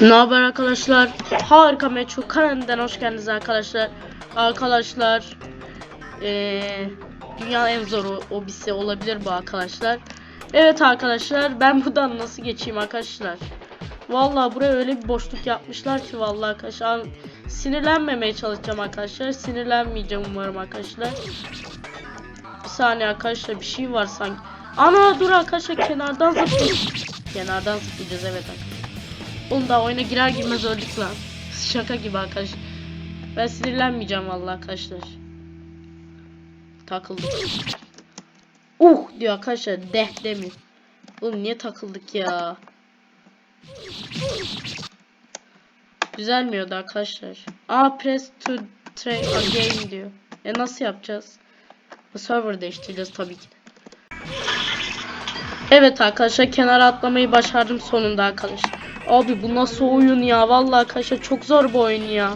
Ne haber arkadaşlar? Harika Meçhul kanalından hoş geldiniz arkadaşlar. Arkadaşlar eee dünya en zor obisi olabilir bu arkadaşlar. Evet arkadaşlar ben buradan nasıl geçeyim arkadaşlar? Vallahi buraya öyle bir boşluk yapmışlar ki vallahi arkadaşlar sinirlenmemeye çalışacağım arkadaşlar. Sinirlenmeyeceğim umarım arkadaşlar. Bir saniye arkadaşlar bir şey var sanki. Ana dur arkadaşlar kenardan zıplayacağız. Kenardan zıplayacağız evet arkadaşlar. Oğlum daha oyuna girer girmez öldük lan. Şaka gibi arkadaş. Ben sinirlenmeyeceğim vallahi arkadaşlar. Takıldık. Uh diyor arkadaşlar deh demiyor. Oğlum niye takıldık ya? Düzelmiyordu arkadaşlar. Aa press to try again diyor. E nasıl yapacağız? Bu server değiştireceğiz tabii ki. Evet arkadaşlar kenara atlamayı başardım sonunda arkadaşlar. Abi bu nasıl oyun ya? Vallahi arkadaşlar çok zor bu oyun ya.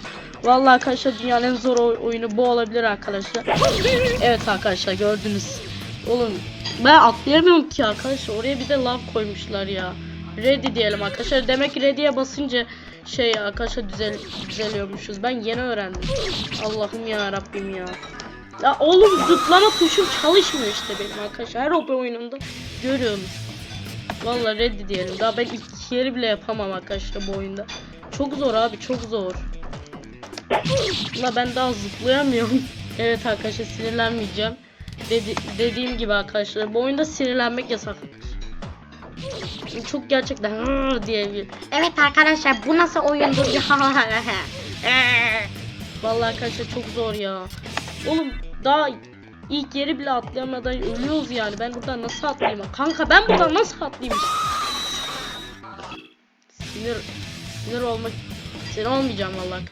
Vallahi arkadaşlar dünyanın en zor oy- oyunu bu olabilir arkadaşlar. Evet arkadaşlar gördünüz. Oğlum ben atlayamıyorum ki arkadaşlar. Oraya bir de lav koymuşlar ya. Ready diyelim arkadaşlar. Demek ki ready'ye basınca şey arkadaşlar düzel düzeliyormuşuz. Ben yeni öğrendim. Allah'ım ya Rabbim ya. Ya oğlum zıplama tuşum çalışmıyor işte benim arkadaşlar. Her oyununda görüyorsunuz. Vallahi reddi diyelim. Daha ben ilk yeri bile yapamam arkadaşlar bu oyunda. Çok zor abi çok zor. La ben daha zıplayamıyorum. evet arkadaşlar sinirlenmeyeceğim. Dedi, dediğim gibi arkadaşlar bu oyunda sinirlenmek yasak. Çok gerçekten "Hıı" diye bir. Evet arkadaşlar bu nasıl oyundur ya? Vallahi arkadaşlar çok zor ya. Oğlum daha ilk yeri bile atlayamadan ölüyoruz yani. Ben buradan nasıl atlayayım? Kanka ben buradan nasıl atlayayım? Sinir sinir olmak sinir olmayacağım vallahi.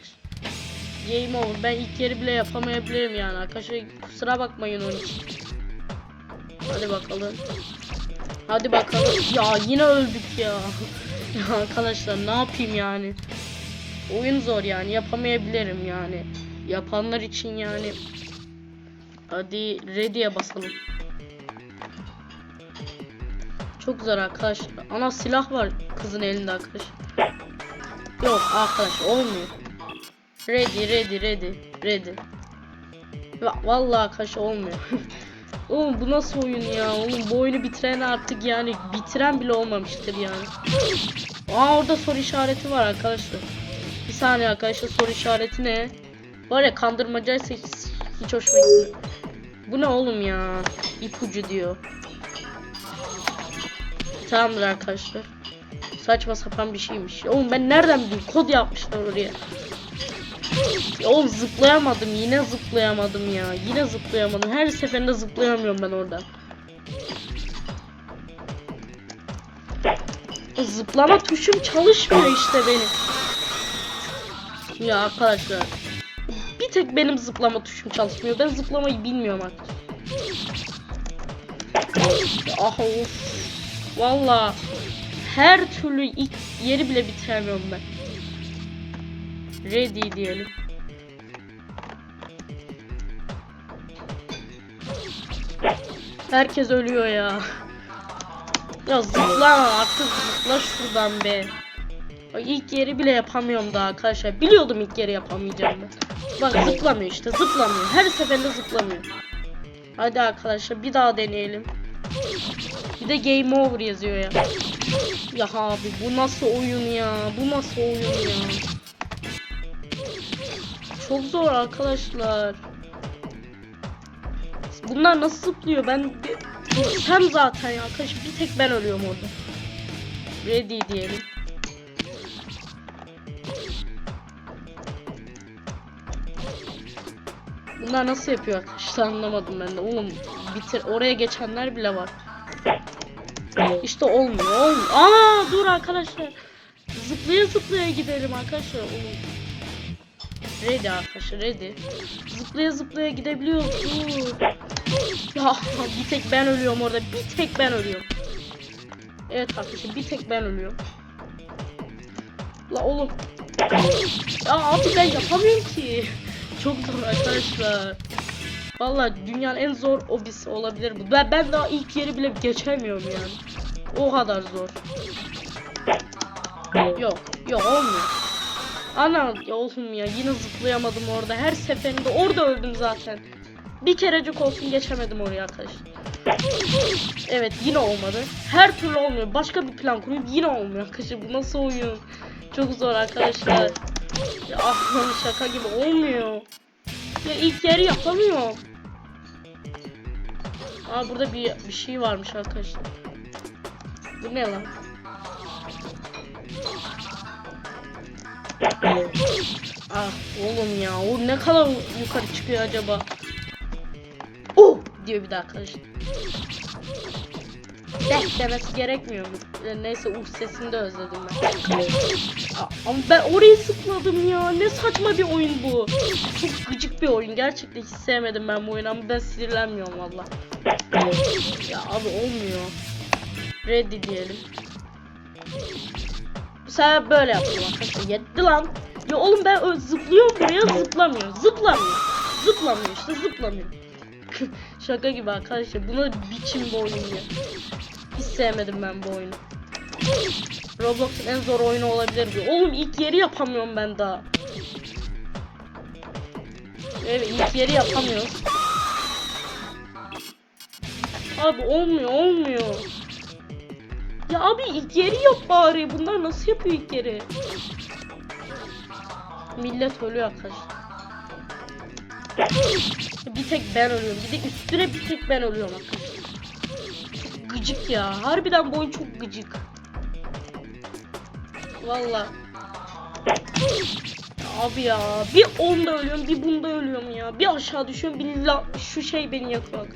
Game over. Ben ilk yeri bile yapamayabilirim yani arkadaşlar. Kusura bakmayın için. Hadi bakalım. Hadi bakalım. Ya yine öldük ya. ya arkadaşlar ne yapayım yani? Oyun zor yani yapamayabilirim yani. Yapanlar için yani. Hadi ready'ye basalım. Çok zor arkadaşlar. Ana silah var kızın elinde arkadaş. Yok arkadaş olmuyor. Ready ready ready ready. Va- Vallahi arkadaş olmuyor. Oğlum bu nasıl oyun ya? Oğlum bu oyunu bitiren artık yani bitiren bile olmamıştır yani. Aa orada soru işareti var arkadaşlar. Bir saniye arkadaşlar soru işareti ne? Var ya kandırmacaysa hiç, hoşuma gitmiyor. Bu ne oğlum ya? İpucu diyor. Tamamdır arkadaşlar. Saçma sapan bir şeymiş. Oğlum ben nereden bileyim? Kod yapmışlar oraya. Ya Oğlum zıplayamadım. Yine zıplayamadım ya. Yine zıplayamadım. Her seferinde zıplayamıyorum ben orada. Zıplama tuşum çalışmıyor işte benim. Ya arkadaşlar. Tek benim zıplama tuşum çalışmıyor. Ben zıplamayı bilmiyorum arkadaşlar. Ah of. Valla her türlü ilk yeri bile bitiremiyorum ben. Ready diyelim. Herkes ölüyor ya. Ya zıpla artık zıpla şuradan be. Ay, İlk yeri bile yapamıyorum daha arkadaşlar. Biliyordum ilk yeri yapamayacağım ben. Bak zıplamıyor işte zıplamıyor. Her seferinde zıplamıyor. Hadi arkadaşlar bir daha deneyelim. Bir de game over yazıyor ya. Ya abi bu nasıl oyun ya? Bu nasıl oyun ya? Çok zor arkadaşlar. Bunlar nasıl zıplıyor? Ben sen zaten ya arkadaş bir tek ben ölüyorum orada. Ready diyelim. Bunlar nasıl yapıyor arkadaşlar anlamadım ben de. Oğlum bitir oraya geçenler bile var. İşte olmuyor olmuyor. Aa dur arkadaşlar. Zıplaya zıplaya gidelim arkadaşlar. Oğlum. Ready arkadaşlar ready. Zıplaya zıplaya gidebiliyoruz. Ya bir tek ben ölüyorum orada. Bir tek ben ölüyorum. Evet arkadaşlar bir tek ben ölüyorum. La oğlum. Ya abi ben yapamıyorum ki. Çok zor arkadaşlar. Vallahi dünyanın en zor obisi olabilir bu. Ben, ben daha ilk yeri bile geçemiyorum yani. O kadar zor. Yok. Yok olmuyor. Ana ya oğlum ya yine zıplayamadım orada. Her seferinde orada öldüm zaten. Bir kerecik olsun geçemedim oraya arkadaşlar. Evet yine olmadı. Her türlü olmuyor. Başka bir plan kurayım yine olmuyor arkadaşlar. Bu nasıl oyun? Çok zor arkadaşlar. Ya şaka gibi olmuyor. Ya ilk yeri yapamıyorum. Aa burada bir, bir şey varmış arkadaşlar. Bu ne lan? Ah oğlum ya o ne kadar yukarı çıkıyor acaba? Oh diyor bir daha arkadaşlar. Deh demesi gerekmiyor mu? E, Neyse uh sesini de özledim ben. Ama ben orayı sıkladım ya. Ne saçma bir oyun bu. Çok gıcık bir oyun. Gerçekten hiç sevmedim ben bu oyunu ama ben sinirlenmiyorum valla. Ya abi olmuyor. Ready diyelim. Bu sefer böyle yaptım arkadaşlar. Yetti lan. Ya oğlum ben zıplıyorum buraya zıplamıyor. Zıplamıyor. Zıplamıyor işte zıplamıyor. Şaka gibi arkadaşlar. Buna biçim bir oyun ya. Hiç sevmedim ben bu oyunu. Roblox'un en zor oyunu olabilir bu. Oğlum ilk yeri yapamıyorum ben daha. Evet ilk yeri yapamıyoruz. Abi olmuyor olmuyor. Ya abi ilk yeri yap bari. Bunlar nasıl yapıyor ilk yeri? Millet ölüyor arkadaşlar. Bir tek ben ölüyorum. Bir de üstüne bir tek ben ölüyorum gıcık ya. Harbiden bu oyun çok gıcık. Valla. Abi ya bir onda ölüyorum bir bunda ölüyorum ya. Bir aşağı düşüyorum bir la şu şey beni yakıyor.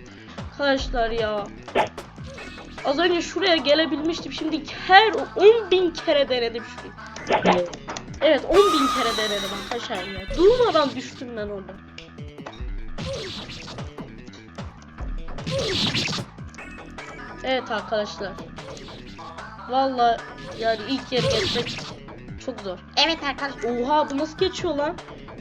Arkadaşlar ya. Az önce şuraya gelebilmiştim. Şimdi her 10 bin kere denedim şurayı. Evet 10 bin kere denedim arkadaşlar ya. Durmadan düştüm ben orada. Evet arkadaşlar. Vallahi yani ilk yere geçmek çok zor. Evet arkadaşlar. Oha bu nasıl geçiyor lan?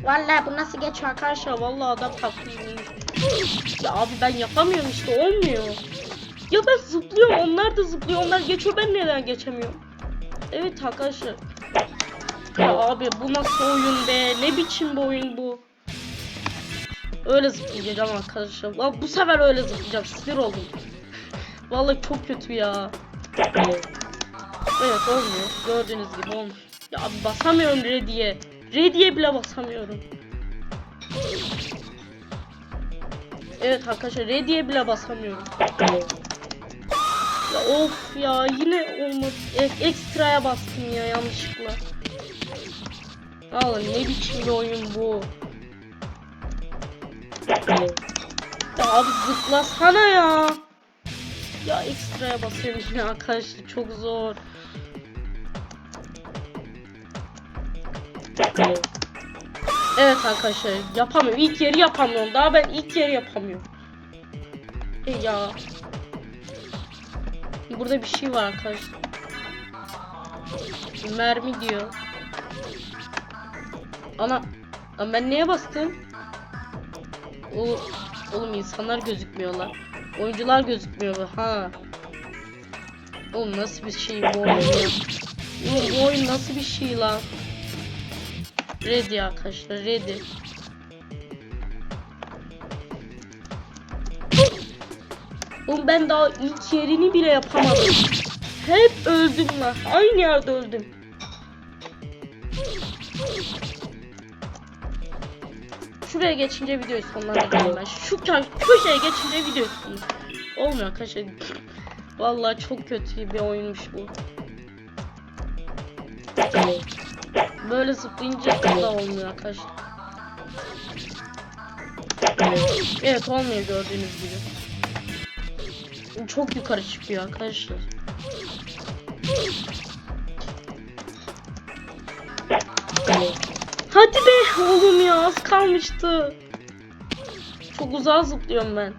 Vallahi bu nasıl geçiyor arkadaşlar? Vallahi adam haklıymış. Ya abi ben yapamıyorum işte olmuyor. Ya ben zıplıyorum onlar da zıplıyor onlar geçiyor ben neden geçemiyorum? Evet arkadaşlar. Ya abi bu nasıl oyun be? Ne biçim bir oyun bu? Öyle zıplayacağım arkadaşlar. Lan bu sefer öyle zıplayacağım. Sinir oldum. Vallahi çok kötü ya. Evet olmuyor. Gördüğünüz gibi olmuş. Ya basamıyorum ready'ye. Ready'ye bile basamıyorum. Evet arkadaşlar ready'ye bile basamıyorum. Ya of ya yine olmadı. E- ekstraya bastım ya yanlışlıkla. Vallahi ne biçim bir oyun bu. Ya abi zıplasana ya. Ya ekstraya basıyorum yine arkadaşlar çok zor. Evet arkadaşlar yapamıyorum. İlk yeri yapamıyorum. Daha ben ilk yeri yapamıyorum. E ya. Burada bir şey var arkadaşlar. Mermi diyor. Ana. Lan ben neye bastım? O, oğlum insanlar gözükmüyorlar. Oyuncular gözükmüyor. Ha. Oğlum nasıl bir şey bu oyun bu oyun nasıl bir şey lan? Ready arkadaşlar ready. Oğlum ben daha ilk yerini bile yapamadım. Hep öldüm lan. Aynı yerde öldüm. Şuraya geçince videoyu sonlandırıyorum ben. Şu kö- köşeye geçince videoyu sonlandırıyorum. Olmuyor arkadaşlar. Vallahi çok kötü bir oyunmuş bu. Böyle zıplayınca da olmuyor arkadaşlar. Evet olmuyor gördüğünüz gibi. Çok yukarı çıkıyor arkadaşlar. Hadi be oğlum ya az kalmıştı. Çok uzağa zıplıyorum ben.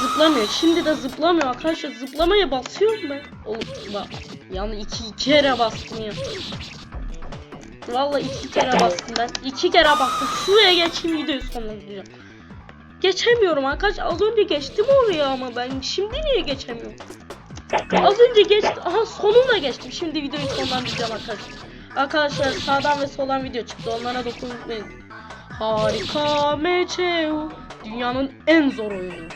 Zıplamıyor. Şimdi de zıplamıyor arkadaşlar. Zıplamaya basıyorum ben. Oğlum bak. Yani iki, iki kere bastım ya. Vallahi iki kere bastım ben. İki kere bastım. Şuraya geçeyim videoyu sonlandıracağım. Geçemiyorum arkadaş. Az önce geçtim oraya ama ben şimdi niye geçemiyorum? Az önce geçti. Aha sonunda geçtim. Şimdi videoyu sonlandıracağım arkadaşlar. Arkadaşlar sağdan ve soldan video çıktı. Onlara dokunmayın. Harika MCU. Dünyanın en zor oyunu.